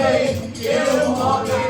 হবে কেউ হবে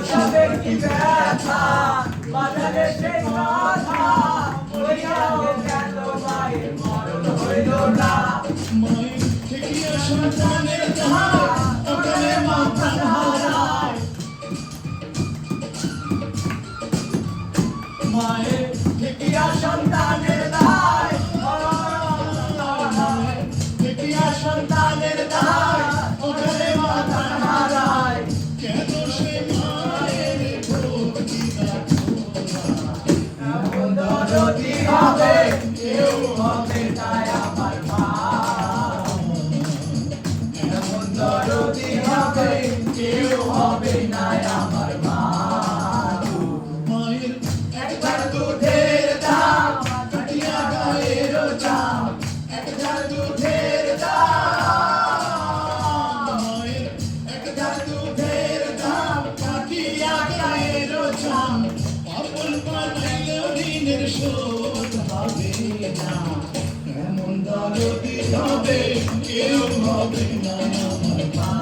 পোষাবে কি ব্যথা বাজারে সে কথা বইয়াও কেন মায়ের মরণ হইল না মায়ের ঠেকিয়া সন্তানের ধার ওখানে হবে কেউ হবে না আমার মা এমন দরদি হবে কেউ হবে না আমার মা মায়ের একবার দুধের দাম কাটিয়া গায়ের চাম একবার দুধের দাম মায়ের একটা দুধের দাম কাটিয়া গায়ের চাম পাপন বানাইলেও ঋণের শোধ হবে না। এমন দরদি হবে কেউ হবে না আমার মা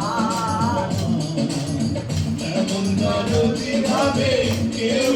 এমন দরদি হবে কেউ